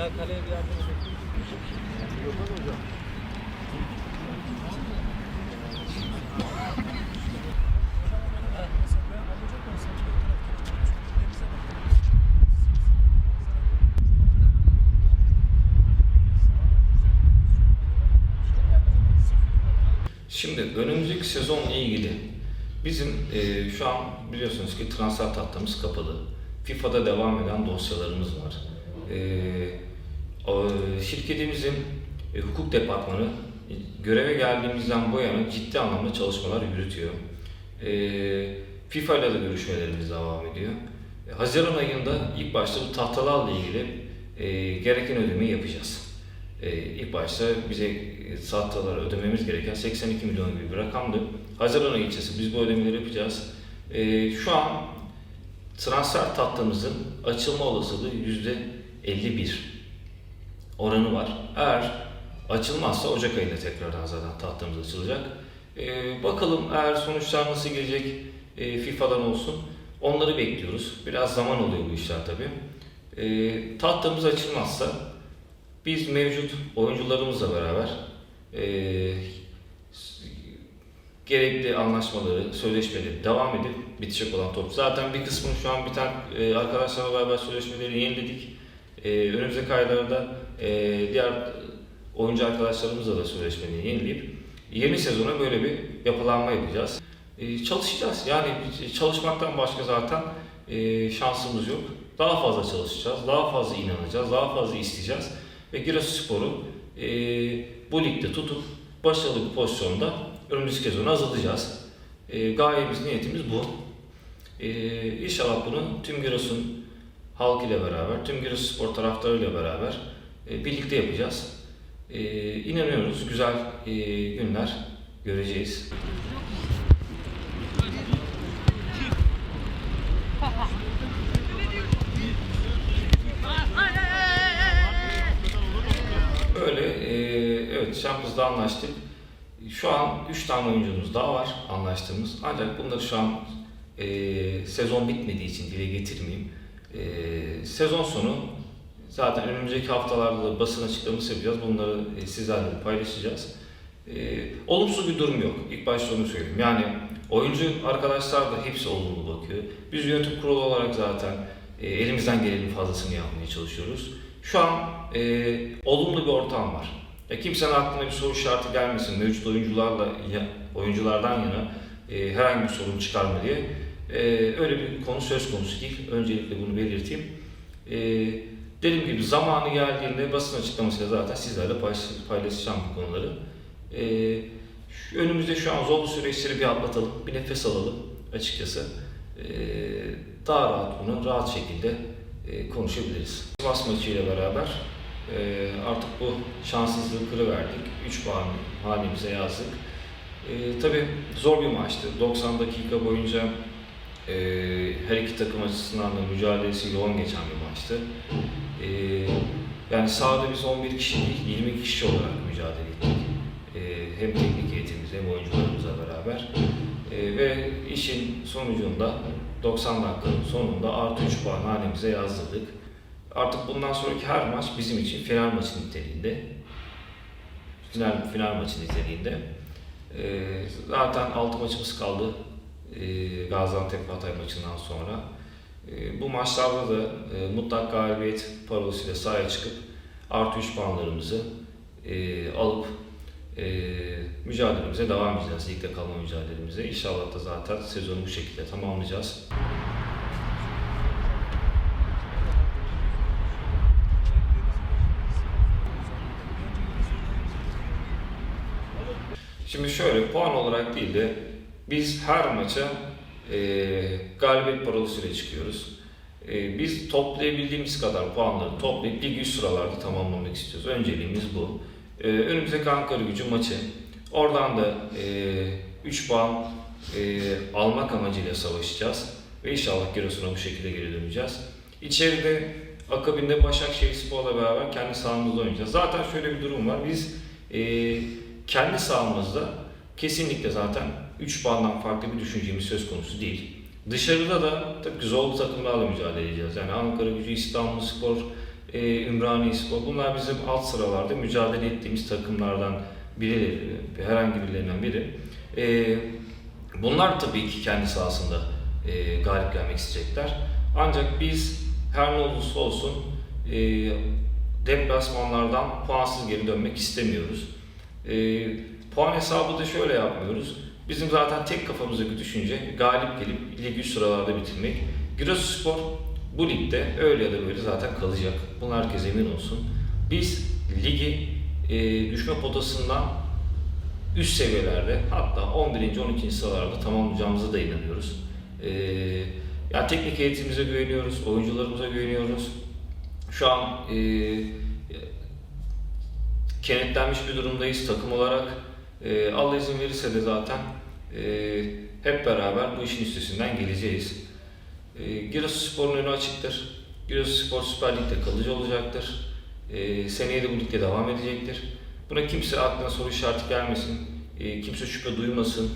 Ada kaleye bir yardım edin. Şimdi önümüzdeki sezonla ilgili bizim e, şu an biliyorsunuz ki transfer tahtamız kapalı. FIFA'da devam eden dosyalarımız var. E, şirketimizin e, hukuk departmanı e, göreve geldiğimizden bu yana ciddi anlamda çalışmalar yürütüyor. E, FIFA ile de görüşmelerimiz devam ediyor. E, Haziran ayında ilk başta bu tahtalarla ilgili e, gereken ödemeyi yapacağız. İlk başta bize e, tahtalara ödememiz gereken 82 milyon gibi bir rakamdı. Haziran ayı içerisinde biz bu ödemeleri yapacağız. Şu an transfer tahtamızın açılma olasılığı yüzde 51 oranı var. Eğer açılmazsa Ocak ayında tekrardan zaten tahtamız açılacak. Ee, bakalım eğer sonuçlar nasıl gelecek e, FIFA'dan olsun onları bekliyoruz. Biraz zaman oluyor bu işler tabii. Ee, tahtamız açılmazsa biz mevcut oyuncularımızla beraber eee, gerekli anlaşmaları, sözleşmeleri devam edip bitecek olan top. Zaten bir kısmını şu an biten eee, arkadaşlarla beraber sözleşmeleri yeniledik. Eee önümüzdeki aylarda eee, diğer oyuncu arkadaşlarımızla da sözleşmeleri yenileyip yeni sezona böyle bir yapılanma yapacağız. Eee, çalışacağız. Yani çalışmaktan başka zaten eee, şansımız yok. Daha fazla çalışacağız, daha fazla inanacağız, daha fazla isteyeceğiz ve Giresunspor'u e, bu ligde tutup başarılı bir pozisyonda önümüzdeki sezonu azaltacağız. E, gayemiz, niyetimiz bu. E, inşallah bunu tüm Giresun halk ile beraber, tüm Giresunspor taraftarı ile beraber e, birlikte yapacağız. E, inanıyoruz güzel e, günler göreceğiz. Öyle, e, evet Champions'da anlaştık. Şu an 3 tane oyuncumuz daha var anlaştığımız. Ancak bunları şu an e, sezon bitmediği için dile getirmeyeyim. E, sezon sonu zaten önümüzdeki haftalarda da basın açıklaması yapacağız. Bunları e, sizlerle paylaşacağız. E, olumsuz bir durum yok. İlk başta onu söyleyeyim. Yani oyuncu arkadaşlar da hepsi olumlu bakıyor. Biz yönetim kurulu olarak zaten e, elimizden gelenin fazlasını yapmaya çalışıyoruz. Şu an e, olumlu bir ortam var. Ya kimsenin aklına bir soru işareti gelmesin. Mevcut oyuncularla oyunculardan yana e, herhangi bir sorun çıkar mı diye. E, öyle bir konu söz konusu değil. Öncelikle bunu belirteyim. E, dediğim gibi zamanı geldiğinde basın açıklamasıyla zaten sizlerle paylaş- paylaşacağım bu konuları. E, önümüzde şu an zorlu süreçleri bir atlatalım, bir nefes alalım açıkçası. E, daha rahat bunu rahat şekilde e, konuşabiliriz. Sivas maçıyla beraber e, artık bu şanssızlığı kırıverdik. 3 puan halimize yazdık. E, tabii zor bir maçtı. 90 dakika boyunca e, her iki takım açısından da mücadelesi yoğun geçen bir maçtı. E, yani sahada biz 11 kişi değil, 20 kişi olarak mücadele ettik. E, hem teknik heyetimizle hem oyuncularımızla beraber. E, ve işin sonucunda 90 dakikanın sonunda artı 3 puan hanemize yazdırdık. Artık bundan sonraki her maç bizim için final maçı niteliğinde. Final, final maçı niteliğinde. Ee, zaten 6 maçımız kaldı ee, Gaziantep Hatay maçından sonra. Ee, bu maçlarda da e, mutlak galibiyet parolasıyla sahaya çıkıp artı 3 puanlarımızı e, alıp e, mücadelemize devam edeceğiz. Ligde kalma mücadelemize. İnşallah da zaten sezonu bu şekilde tamamlayacağız. Şimdi şöyle puan olarak değil de biz her maça e, galibiyet parolasıyla çıkıyoruz. E, biz toplayabildiğimiz kadar puanları toplayıp ligi üst sıralarda tamamlamak istiyoruz. Önceliğimiz bu. E, önümüzdeki Ankara gücü maçı. Oradan da e, 3 puan e, almak amacıyla savaşacağız. Ve inşallah Giresun'a bu şekilde geri döneceğiz. İçeride akabinde Başakşehir Spor'la beraber kendi sahamızda oynayacağız. Zaten şöyle bir durum var. Biz e, kendi sahamızda kesinlikle zaten 3 puandan farklı bir düşüncemiz söz konusu değil. Dışarıda da tabii ki zorlu takımlarla mücadele edeceğiz. Yani Ankara gücü, İstanbul Spor, e, Ümraniye Spor. Bunlar bizim alt sıralarda mücadele ettiğimiz takımlardan birileri, herhangi birilerinden biri. E, bunlar tabii ki kendi sahasında e, galip gelmek isteyecekler. Ancak biz her ne olursa olsun e, deplasmanlardan puansız geri dönmek istemiyoruz. E, puan hesabı da şöyle yapmıyoruz. Bizim zaten tek kafamızdaki düşünce galip gelip ligi üst sıralarda bitirmek. Giresunspor bu ligde öyle ya da böyle zaten kalacak. Buna herkes emin olsun. Biz ligi e, düşme potasından üst seviyelerde hatta 11. 12. sıralarda tamamlayacağımıza da inanıyoruz. E, ya teknik heyetimize güveniyoruz, oyuncularımıza güveniyoruz. Şu an e, kenetlenmiş bir durumdayız takım olarak. E, Allah izin verirse de zaten e, hep beraber bu işin üstesinden geleceğiz. E, Giresunspor'un önü açıktır. Giresunspor Süper Lig'de kalıcı olacaktır. E, seneye de bu ligde devam edecektir. Buna kimse aklına soru işareti gelmesin. E, kimse şüphe duymasın.